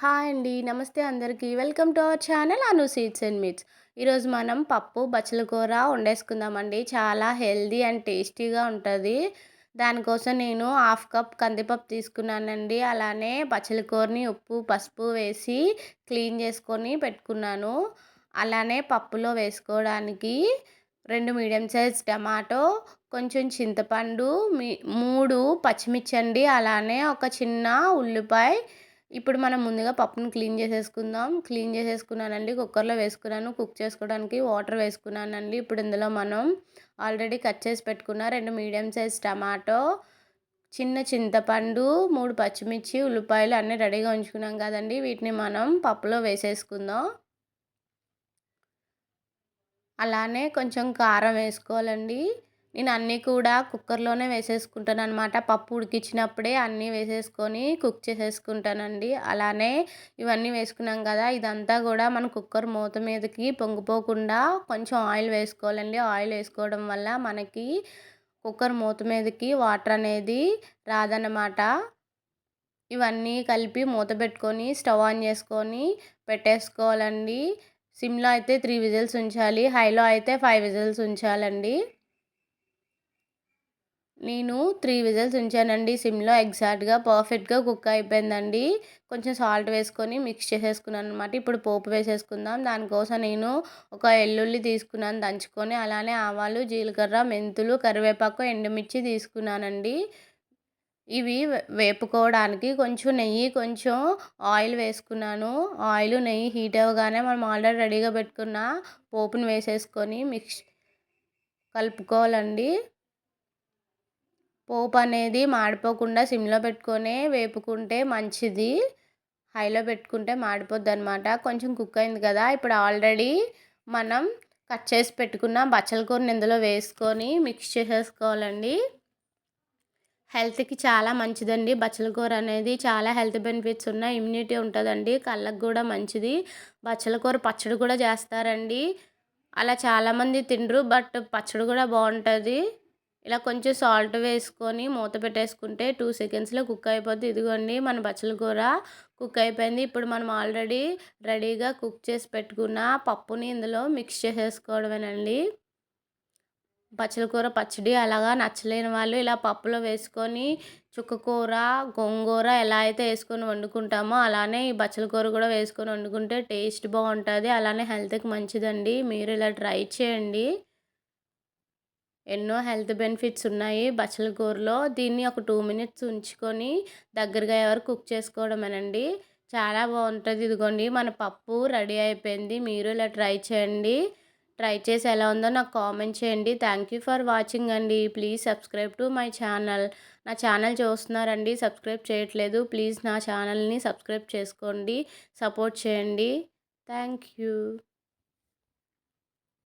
Hi అండి. నమస్తే అందరికీ. Welcome to our channel Anu seeds and meats. ఈరోజు మనం పప్పు, బచ్చల కూర వండేసుకుందామండి. చాలా హెల్దీ అండ్ టేస్టీగా ఉంటుంది దానికోసం నేను హాఫ్ కప్ కందిపప్పు తీసుకున్నానండి. అలానే బచ్చల కూరని ఉప్పు, పసుపు వేసి క్లీన్ చేసుకొని పెట్టుకున్నాను. అలానే పప్పులో వేసుకోవడానికి రెండు మీడియం సైజ్ టమాటో, కొంచెం చింతపండు, మీ మూడు పచ్చిమిర్చి అండి. అలానే ఒక చిన్న ఉల్లిపాయ ఇప్పుడు మనం ముందుగా పప్పును క్లీన్ చేసేసుకుందాం. క్లీన్ చేసేసుకున్నానండి. కుక్కర్‌లో వేసుకున్నాను. కుక్ చేసుకోవడానికి వాటర్ వేసుకున్నానండి. ఇప్పుడు ఇందులో మనం ఆల్రెడీ కట్ చేసి పెట్టుకున్న రెండు మీడియం సైజ్ టమాటో, చిన్న చింతపండు, మూడు పచ్చిమిర్చి, ఉల్లిపాయలు అన్నీ రెడీగా ఉంచుకున్నాం కదండి వీటిని మనం పప్పులో వేసేసుకుందాం. అలానే కొంచెం కారం వేసుకోవాలండి. నేను అన్నీ కూడా కుక్కర్‌లోనే వేసేసుకుంటాను అనమాట పప్పు ఉడికించినప్పుడే అన్నీ వేసేసుకొని కుక్ చేసేసుకుంటానండి. అలానే ఇవన్నీ వేసుకున్నాం కదా! ఇదంతా కూడా మన కుక్కర్ మూత మీదకి పొంగిపోకుండా కొంచెం ఆయిల్ వేసుకోవాలండి. ఆయిల్ వేసుకోవడం వల్ల మనకి కుక్కర్ మూత మీదకి వాటర్ అనేది రాదన్నమాట ఇవన్నీ కలిపి మూత పెట్టుకొని స్టవ్ ఆన్ చేసుకొని పెట్టేసుకోవాలండి. సిమ్‌లో అయితే త్రీ విజిల్స్ ఉంచాలి. హైలో అయితే ఫైవ్ విజిల్స్ ఉంచాలండి. నేను త్రీ విజిల్స్ ఉంచానండి సిమ్‌లో. ఎగ్జాక్ట్‌గా పర్ఫెక్ట్‌గా కుక్ అయిపోయిందండి. కొంచెం సాల్ట్ వేసుకొని మిక్స్ చేసేసుకున్నాను అనమాట. ఇప్పుడు పోపు వేసేసుకుందాం. దానికోసం నేను ఒక ఎల్లుల్లి తీసుకున్నాను దంచుకొని. అలానే ఆవాలు, జీలకర్ర, మెంతులు, కరివేపాకు, ఎండుమిర్చి తీసుకున్నానండి. ఇవి వేపుకోవడానికి కొంచెం నెయ్యి, కొంచెం ఆయిల్ వేసుకున్నాను. ఆయిల్, నెయ్యి హీట్ అవ్వగానే మనం ఆల్రెడీ రెడీగా పెట్టుకున్న పోపుని వేసేసుకొని మిక్స్ కలుపుకోవాలండి. పోపు అనేది మాడిపోకుండా సిమ్‌లో పెట్టుకొనే వేపుకుంటే మంచిది. హైలో పెట్టుకుంటే మాడిపోద్ది అనమాట కొంచెం కుక్ అయింది కదా! ఇప్పుడు ఆల్రెడీ మనం కట్ చేసి పెట్టుకున్న బచ్చల కూరని ఇందులో వేసుకొని మిక్స్ చేసేసుకోవాలండి. హెల్త్‌కి చాలా మంచిదండి బచ్చల కూర అనేది. చాలా హెల్త్ బెనిఫిట్స్ ఉన్నాయి. ఇమ్యూనిటీ ఉంటుందండి కళ్ళకు కూడా మంచిది. బచ్చల కూర పచ్చడి కూడా చేస్తారండి. అలా చాలామంది తినరు. బట్ పచ్చడి కూడా బాగుంటుంది ఇలా కొంచెం సాల్ట్ వేసుకొని మూత పెట్టేసుకుంటే టూ సెకండ్స్‌లో కుక్ అయిపోద్ది. ఇదిగోండి మన బచ్చల కూర కుక్ అయిపోయింది. ఇప్పుడు మనం ఆల్రెడీ రెడీగా కుక్ చేసి పెట్టుకున్న పప్పుని ఇందులో మిక్స్ చేసేసుకోవడమేనండి. బచ్చల కూర పచ్చడి అలాగా నచ్చలేని వాళ్ళు ఇలా పప్పులో వేసుకొని చుక్కకూర, గోంగూర ఎలా అయితే వేసుకొని వండుకుంటామో అలానే ఈ బచ్చల కూర కూడా వేసుకొని వండుకుంటే టేస్ట్ బాగుంటుంది అలానే హెల్త్‌కి మంచిదండి. మీరు ఇలా ట్రై చేయండి. ఎన్నో హెల్త్ బెనిఫిట్స్ ఉన్నాయి బచ్చల కూరలో. దీన్ని ఒక టూ మినిట్స్ ఉంచుకొని దగ్గరగా ఎవరు కుక్ చేసుకోవడమేనండి. చాలా బాగుంటుంది ఇదిగోండి మన పప్పు రెడీ అయిపోయింది. మీరు ఇలా ట్రై చేయండి. ట్రై చేసి ఎలా ఉందో నాకు కామెంట్ చేయండి. థ్యాంక్ యూ ఫర్ వాచింగ్ అండి. Please subscribe to my channel. నా ఛానల్ చూస్తున్నారండి సబ్స్క్రైబ్ చేయట్లేదు. ప్లీజ్ నా ఛానల్‌ని సబ్స్క్రైబ్ చేసుకోండి. సపోర్ట్ చేయండి. Thank you.